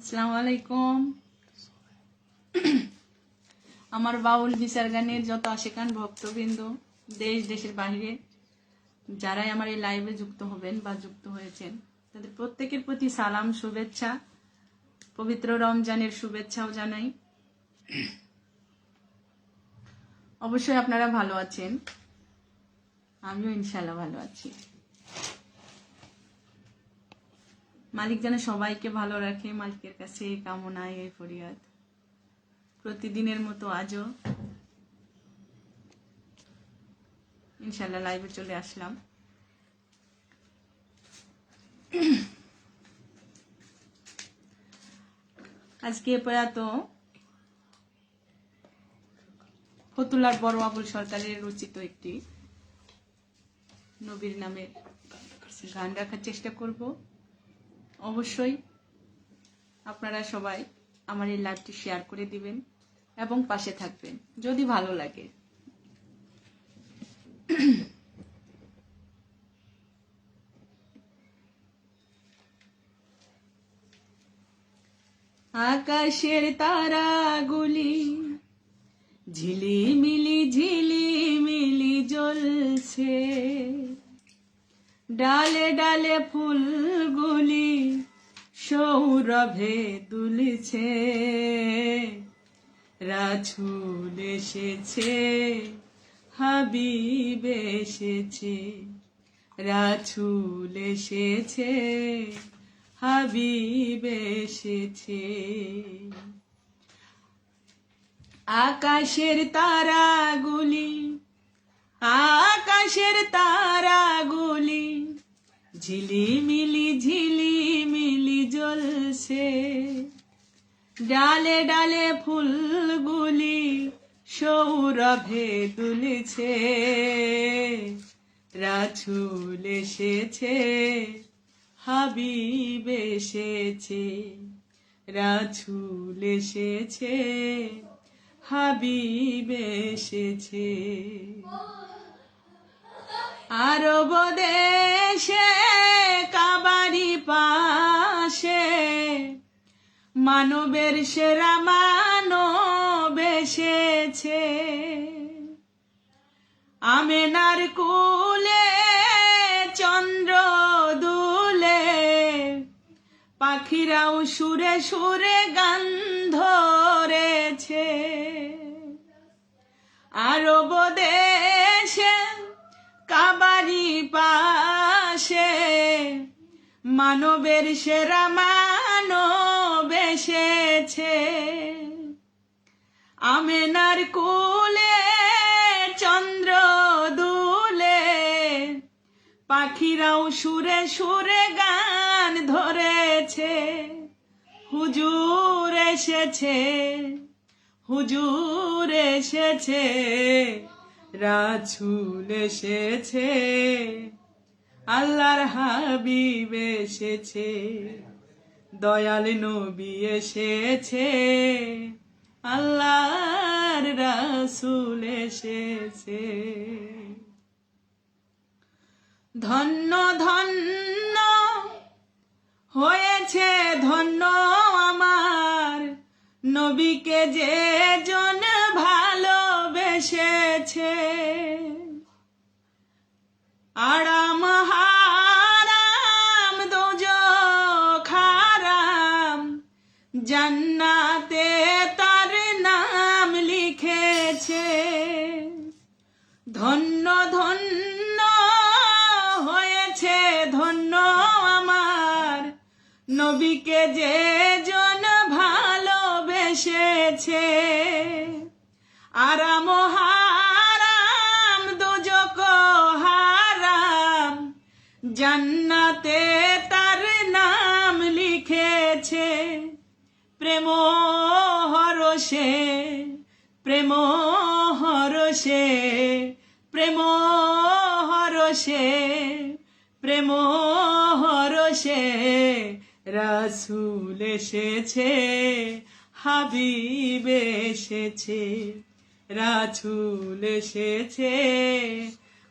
আসসালামু আলাইকুম আমার বাউল বিচার গানের যত আশেকান ভক্তবৃন্দ দেশ দেশের বাইরে যারাই আমার এই লাইভে যুক্ত হবেন বা যুক্ত হয়েছেন তাদের প্রত্যেকের প্রতি সালাম শুভেচ্ছা পবিত্র রমজানের শুভেচ্ছাও জানাই অবশ্যই আপনারা ভালো আছেন আমিও ইনশাল্লাহ ভালো আছি মালিক যেন সবাইকে ভালো রাখে, মালিকের কাছে কামনায় এই ফরিয়াদ। প্রতিদিনের মতো আজও ইনশাল্লাহ লাইভে চলে আসলাম। আজকে প্রয়াত ফতুল্লার বড় আবুল সরকারের রচিত একটি নবীর নামের গান রাখার চেষ্টা করব। অবশ্যই আপনারা সবাই আমার এই লাইভটি শেয়ার করে দিবেন এবং পাশে থাকবেন, যদি ভালো লাগে। আকাশের তারাগুলি ঝিলিমিলি ঝিলিমিলি জ্বলছে। ডালে ডালে ফুলগুলি সৌরভে দুলছে রাছুল এসেছে, হাবিব এসেছে, রাছুল এসেছে, হাবিব এসেছে। আকাশের তারাগুলি আকাশের তারাগুলি ঝিলিমিলি ঝিলিমিলি জ্বলছে। ডালে ডালে ফুলগুলি সৌরভে দুলছে রাছুল এসেছে, হাবিব এসেছে, রাছুল এসেছে, হাবিব এসেছে। আরব দেশে, কাবারি পাশে। মানবের সেরা মানব এসেছে। আমেনার কুলে, চন্দ্র দুলে। পাখিরাও সুরে সুরে গান ধরেছে। আরব দেশে কাবারি পাশে, মানবের সেরা মানব এসেছে। আমেনার কুলে, চন্দ্র দুলে, পাখিরাও সুরে সুরে গান ধরেছে। হুজুর এসেছে হুজুর এসেছে। রাছুল এসেছে, আল্লাহর হাবিব এসেছে, দয়াল নবী এসেছে, আল্লাহর রাসুল এসেছে। ধন্য ধন্য হয়েছে ধন্য আমার নবীকে যে জন ধন্য ধন্য হয়েছে ধন্য আমার। নবীকে যে জন ভালোবেসেছে আরাম হারাম, দুজক হারাম, জান্নাতে তার নাম লিখেছে। প্রেম হরসে প্রেম হরসে প্রেম হরসে প্রেম হরসে রাসুল এসেছে, হাবিব এসেছে রাছুল এসেছে,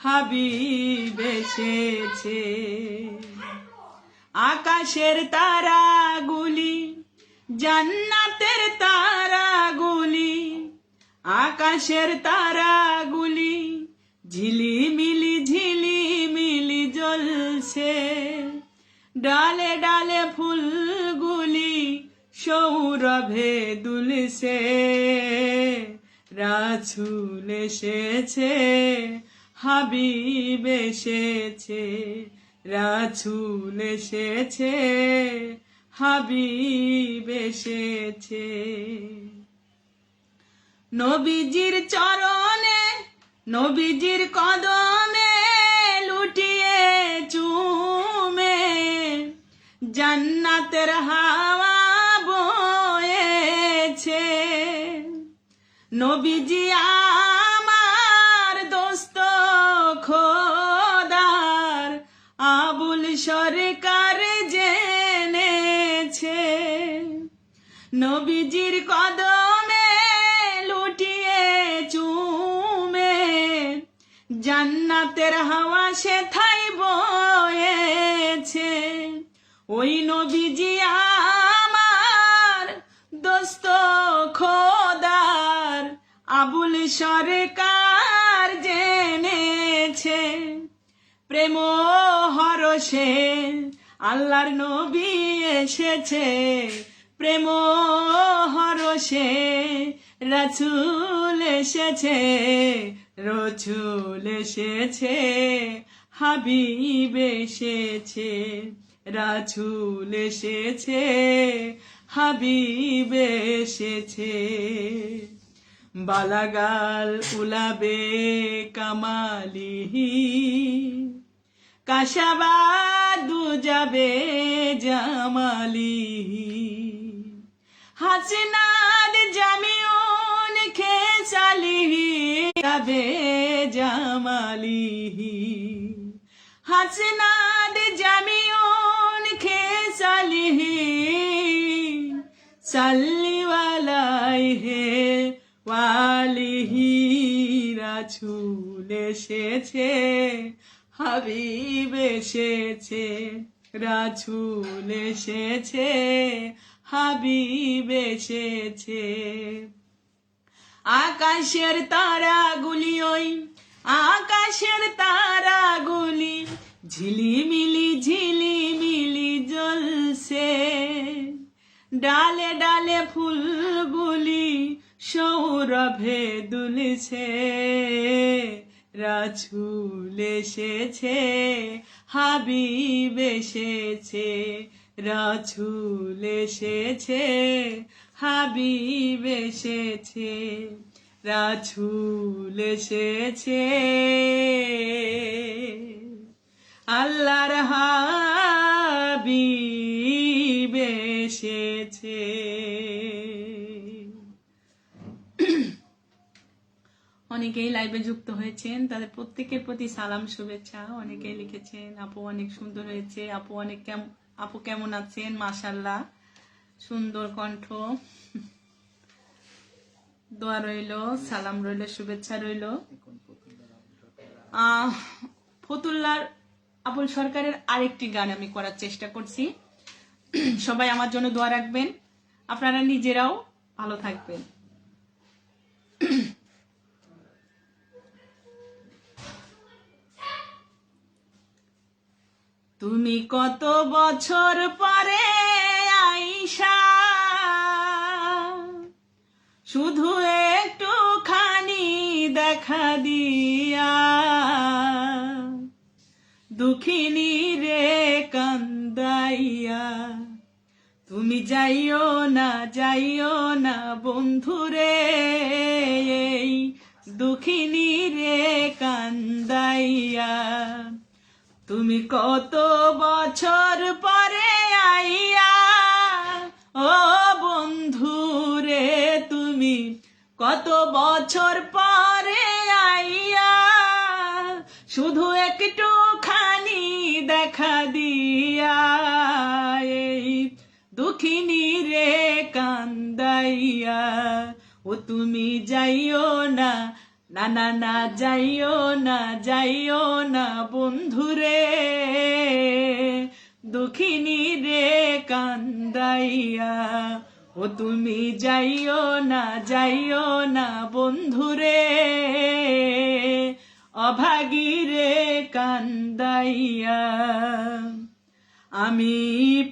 হাবিব এসেছে। আকাশের তারাগুলি, জান্নাতের তারাগুলি, আকাশের তারাগুলি ঝিলিমিলি ঝিলিমিলি জ্বলছে। ডালে ডালে ফুলগুলি সৌরভে দুলছে। রাছুল এসেছে, হাবিব এসেছে, রাছুল এসেছে, হাবিব এসেছে। নবীজির চরণে নবীজির কদমে লুটিয়ে চুমে জান্নাতের হাওয়া বয়েছে। নবীজি আমার হাওয়া সে থাই বয়েছে। ওই নবীজি আমার দোস্ত খোদার আবুল সরকার জেনেছে। প্রেম হরসে আল্লাহর নবী এসেছে। প্রেম হরসে রাছুল এসেছে রছুল এসেছে, হাবিব এসেছে রাছুল এসেছে, হাবিব এসেছে। বালাগাল উলাবে কামালিহি, কাশাবাদু যাবে জামালিহি। হাসনাদ জামিউন খেসালিহি যাবে জামালিহি। হাসনাদ জামিউন খেসালিহি সাল্লি হে ওয়ালিহি রাছুল এসেছে, হাবিব এসেছে রাছুল এসেছে, হাবিব এসেছে। আকাশের তারাগুলি ওই আকাশের তারাগুলি ঝিলিমিলি ঝিলিমিলি জ্বলছে। ডালে ডালে ফুলগুলি সৌরভে দুলছে। রাছুল এসেছে, হাবিব এসেছে, রাছুল এসেছে হাবিব এসেছে, রাছুল এসেছে। আল্লাহর হাবিব এসেছে। অনেকেই লাইভে যুক্ত হয়েছেন, তাদের প্রত্যেকের প্রতি সালাম, শুভেচ্ছা। অনেকেই লিখেছেন, আপু অনেক সুন্দর হয়েছে, আপু অনেক কেম- আপু কেমন আছেন? মাশাল্লাহ সুন্দর কণ্ঠ। দোয়া রইল, সালাম রইল, শুভেচ্ছা রইল। ফতুল্লার আবুল সরকারের আরেকটি গান আমি করার চেষ্টা করছি। সবাই আমার জন্য দোয়া রাখবেন। আপনারা নিজেরাও ভালো থাকবেন। তুমি কত বছর পরে আইসা। শুধু একটু খানি দেখা দিয়া। দুঃখিনী রে কান্দাইয়া। তুমি যাইও না যাইও না বন্ধুরে দুঃখিনী রে কান্দাইয়া। তুমি কত বছর পরে আইয়া ও বন্ধু রে তুমি, কত বছর পরে আইয়া শুধু একটু খানি দেখা দিয়া, এই দুঃখিনী রে কান্দাইয়া, ও তুমি যাইও না না না না, যাইও না যাইও না বন্ধুরে দুঃখিনী রে কান্দাইয়া, ও তুমি যাইও না যাইও না বন্ধুরে অভাগীরে কান্দাইয়া, আমি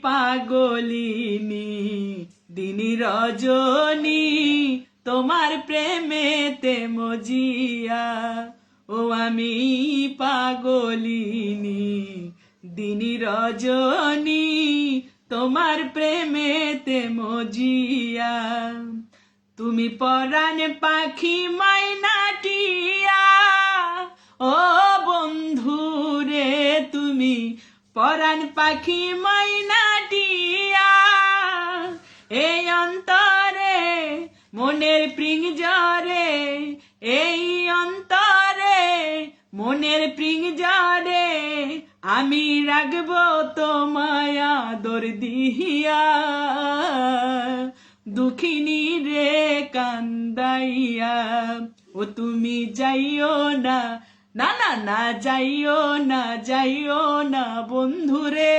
পাগলিনী, দিনী রজনী তোমার প্রেমেতে মজিয়া, ও আমি পাগলিনী দিনী রজনী, তোমার প্রেমেতে মজিয়া। তুমি পরাণ পাখি মাইনাটিয়া ও বন্ধু রে তুমি পরাণ পাখি মাইনাটিয়া আমি রাখব তোমায় আদর দিহিয়া দুঃখিনী রে কান্দাইয়া, ও তুমি যাইও না না না না, যাইও না যাইও না বন্ধুরে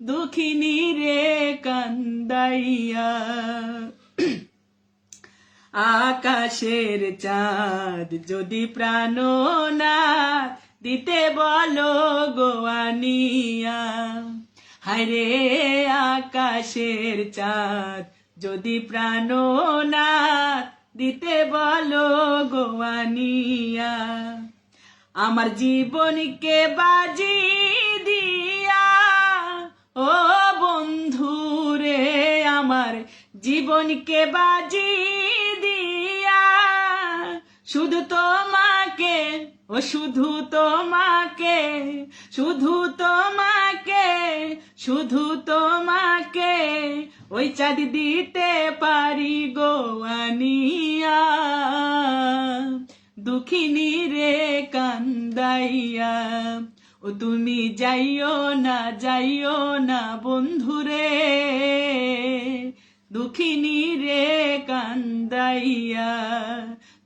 দুঃখিনী রে কান্দাইয়া, আকাশের চাঁদ যদি প্রাণনাথ দিতে বলো গোয়ানিয়া। হায়রে আকাশের চাঁদ, যদি প্রাণ না দিতে বলো গোয়ানিয়া। আমার জীবনকে বাজি দিয়া, ও বন্ধু রে আমার জীবনকে বাজি শুধু তোমাকে, ও শুধু তোমাকে শুধু তোমাকে শুধু তোমাকে, ওই চাঁদ দিতে পারি গোয়ানিয়া দুঃখিনী রে কান্দাইয়া, ও তুমি যাইও না যাইও না বন্ধুরে দুঃখিনী রে কান্দাইয়া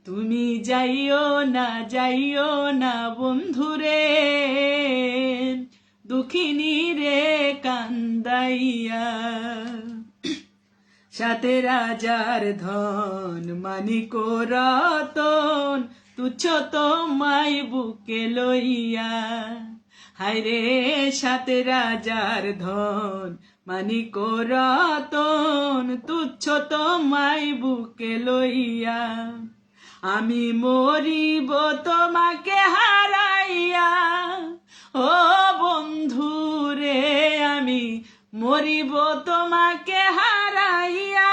তুমি যাইও না যাইও না বন্ধুরে, দুঃখিনী রে কান্দাইয়া। সাথে রাজার ধন মানিক রতন তুচ্ছ তোমাই বুকে লইয়া। হায়রে, সাথে রাজার ধন মানিক রতন তুচ্ছ তোমাই বুকে লইয়া। আমি মরিব তোমাকে হারাইয়া। ও বন্ধু রে, আমি মরিব তোমাকে হারাইয়া।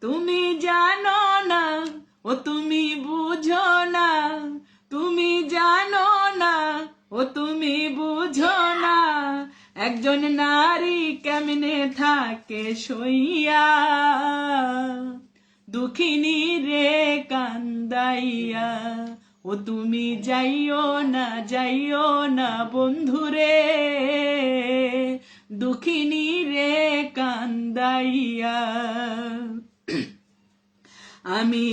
তুমি জানো না ও তুমি বুঝো না, তুমি জানো না ও তুমি বুঝো না। একজন নারী কেমনে থাকে সইয়া? দুঃখিনী রে কান্দাইয়া, ও তুমি যাইও না যাইও না বন্ধুরে দুঃখিনী রে কান্দাইয়া, আমি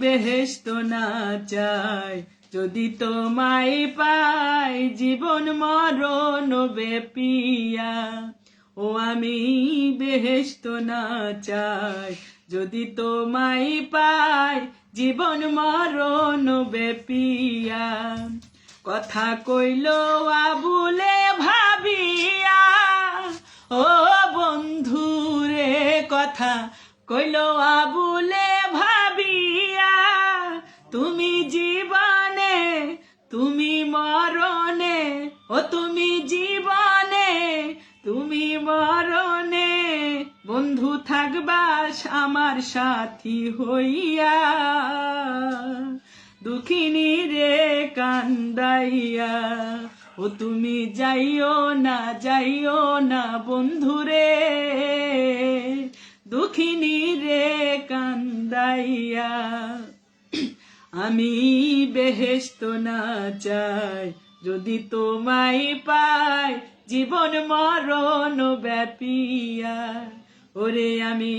বেহেস্ত না চাই, যদি তোমায় পাই জীবন মরণ বেপিয়া। ও আমি বেহেস্ত না চাই, যদি তোমায় পাই জীবন মরণ বেপিয়া কথা কইল আবুলে ভাবিয়া, ও বন্ধু রে, কথা কইল আবুলে ভাবিয়া, তুমি জীবনে, তুমি মরণে, ও তুমি জীবনে তুমি মরণে বন্ধু থাকবা আমার সাথী হইয়া। দুঃখিনী রে কান্দাইয়া, ও তুমি যাইও না যাইও না বন্ধুরে দুঃখিনী রে কান্দাইয়া, আমি বেহেস্ত না চাই, যদি তোমায় পাই জীবন মরণ ব্যাপিয়া, ওরে আমি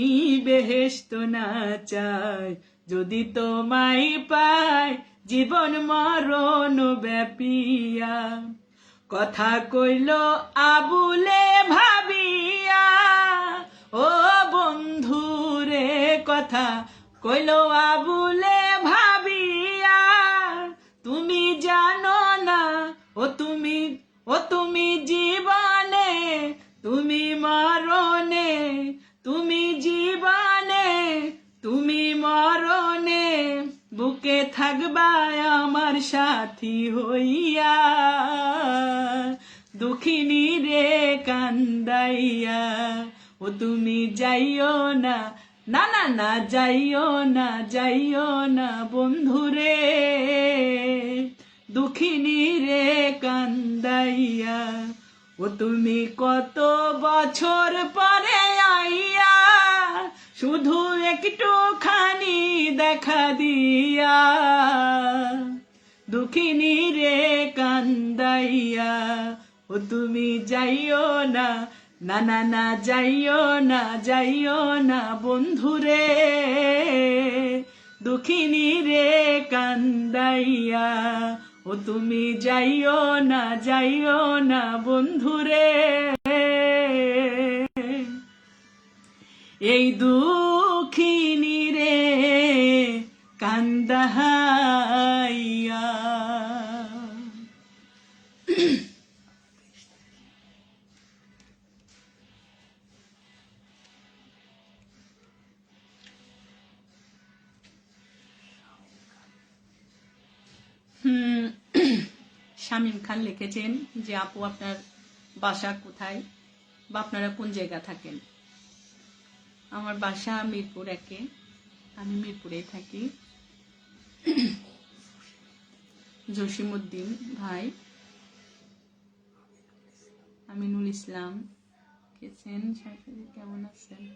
বেহেস্ত না চাই, যদি তোমায় পাই জীবন মরণ ব্যাপিয়া। কথা কইল আবুলে ভাবিয়া, ও কথা কইলো আবুলে তুমি জীবনে, তুমি মরণে, তুমি জীবনে, তুমি মরণে, বুকে থাকবা আমার সাথী হইয়া। দুঃখিনী রে কান্দাইয়া, ও তুমি যাইও না না না না, যাইও না যাইও না বন্ধুরে। দুঃখিনী রে কান্দাইয়া ও তুমি কত বছর পরে আইয়া শুধু একটু খানি দেখা দিয়া দুঃখিনী রে কান্দাইয়া, ও তুমি যাইও না না না না, যাইও না যাইও না বন্ধুরে দুঃখিনী রে কান্দাইয়া ও তুমি যাইও না যাইও না বন্ধুরে। এই দুঃখিনী রে কান্দাহাইয়া শামীম খান লিখেছেন যে, আপু, আপনার বাসা কোথায় বা আপনারা কোন জায়গা থাকেন? আমার বাসা মিরপুর একে। আমি মিরপুরেই থাকি। জসিমউদ্দিন ভাই। আমিনুল ইসলাম কেছেন কেমন আছেন?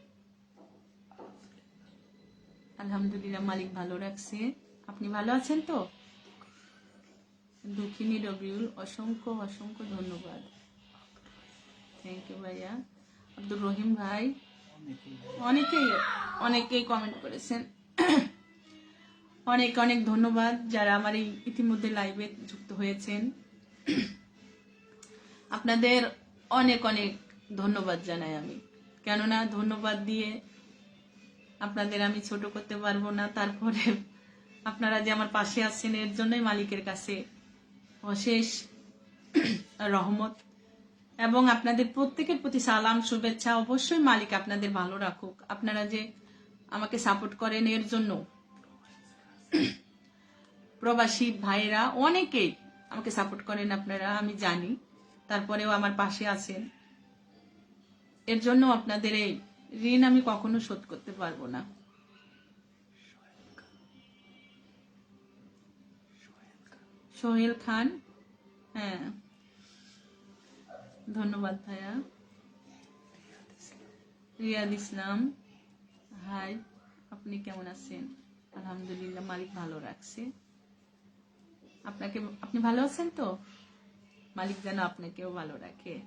আলহামদুলিল্লাহ, মালিক ভালো রাখছে। আপনি ভালো আছেন তো? দুঃখিনী রবিউল অসংখ্য অসংখ্য ধন্যবাদ। থ্যাংক ইউ ভাইয়া। আব্দুর রহিম ভাই, অনেকেই অনেকেই কমেন্ট করেছেন। অনেক অনেক ধন্যবাদ যারা আমার এই ইতিমধ্যে লাইভে যুক্ত হয়েছেন। আপনাদের অনেক অনেক ধন্যবাদ জানাই আমি। কেননা ধন্যবাদ দিয়ে আপনাদের আমি ছোট করতে পারব না, তারপরে আপনারা যে আমার পাশে আছেন, এর জন্যই মালিকের কাছে অশেষ রহমত। এবং আপনাদের প্রত্যেকের প্রতি সালাম, শুভেচ্ছা অবশ্যই মালিক আপনাদের ভালো রাখুক। আপনারা যে আমাকে সাপোর্ট করেন, এর জন্য প্রবাসী ভাইয়েরা অনেকেই আমাকে সাপোর্ট করেন আপনারা, আমি জানি। তারপরেও আমার পাশে আছেন। এর জন্য আপনাদের এই ঋণ আমি কখনো শোধ করতে পারব না। সোহেল খান। হ্যাঁ। ধন্যবাদ ভাইয়া। রিয়াদ ইসলাম। হাই, আপনি কেমন আছেন? আলহামদুলিল্লাহ, মালিক ভালো রাখছে। আপনাকে, আপনি ভালো আছেন তো? মালিক যেন আপনাকেও ভালো রাখে।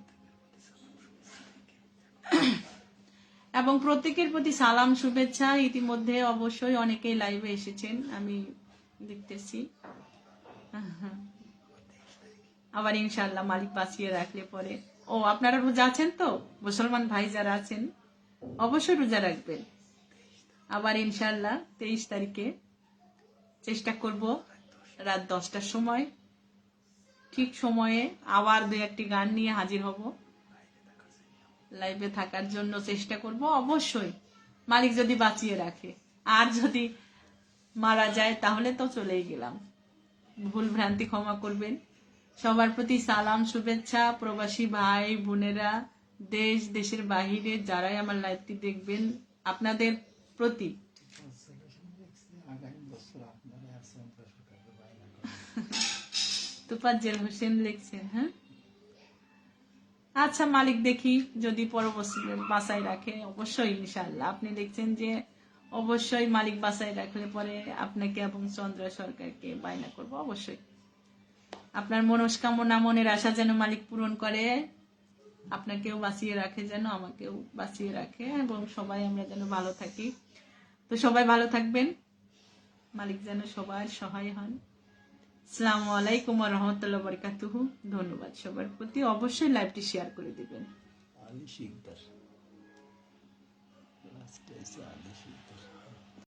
এবং প্রত্যেকের প্রতি সালাম, শুভেচ্ছা। ইতিমধ্যে অবশ্যই অনেকেই লাইভে এসেছেন, আমি দেখতেছি। আবার ইনশাল্লাহ মালিক বাঁচিয়ে রাখলে পরে। ও, আপনারা রোজা আছেন তো? মুসলমান ভাই যারা আছেন, অবশ্যই রোজা রাখবেন। আবার ইনশাল্লাহ তেইশ তারিখে চেষ্টা করব রাত দশটার সময়। ঠিক সময়ে আবার দু একটি গান নিয়ে হাজির হব। লাইভে থাকার জন্য চেষ্টা করব, অবশ্যই। মালিক যদি বাঁচিয়ে রাখে। আর যদি মারা যায়, তাহলে তো চলেই গেলাম। ভুল ভ্রান্তি ক্ষমা করবেন। সবার প্রতি সালাম, শুভেচ্ছা, প্রবাসী ভাই, বোনেরা, দেশ, দেশের বাহিরে যারাই আমার লাইভটি দেখবেন, আপনাদের প্রতি। হোসেন লিখছেন হ্যাঁ? আচ্ছা মালিক দেখি যদি পরবর্তী বাসায় রাখে, অবশ্যই ইনশাল্লাহ আপনি দেখছেন যে অবশ্যই মালিক বাসায় রাখলে পরে আপনাকে এবং চন্দ্র সরকারকে বায়না করব, অবশ্যই। আপনার মনস্কামনা, মনের আশা যেন মালিক পূরণ করে, আপনাকেও বাঁচিয়ে রাখে যেন, আমাকেও বাঁচিয়ে রাখে, এবং সবাই আমরা যেন ভালো থাকি। তো সবাই ভালো থাকবেন। মালিক যেন সবার সহায় হন। আসসালামু আলাইকুম রহমতুল্লাহ বরকাতুহু। ধন্যবাদ সবার প্রতি। অবশ্যই লাইভটি শেয়ার করে দিবেন। Ali Şıktar.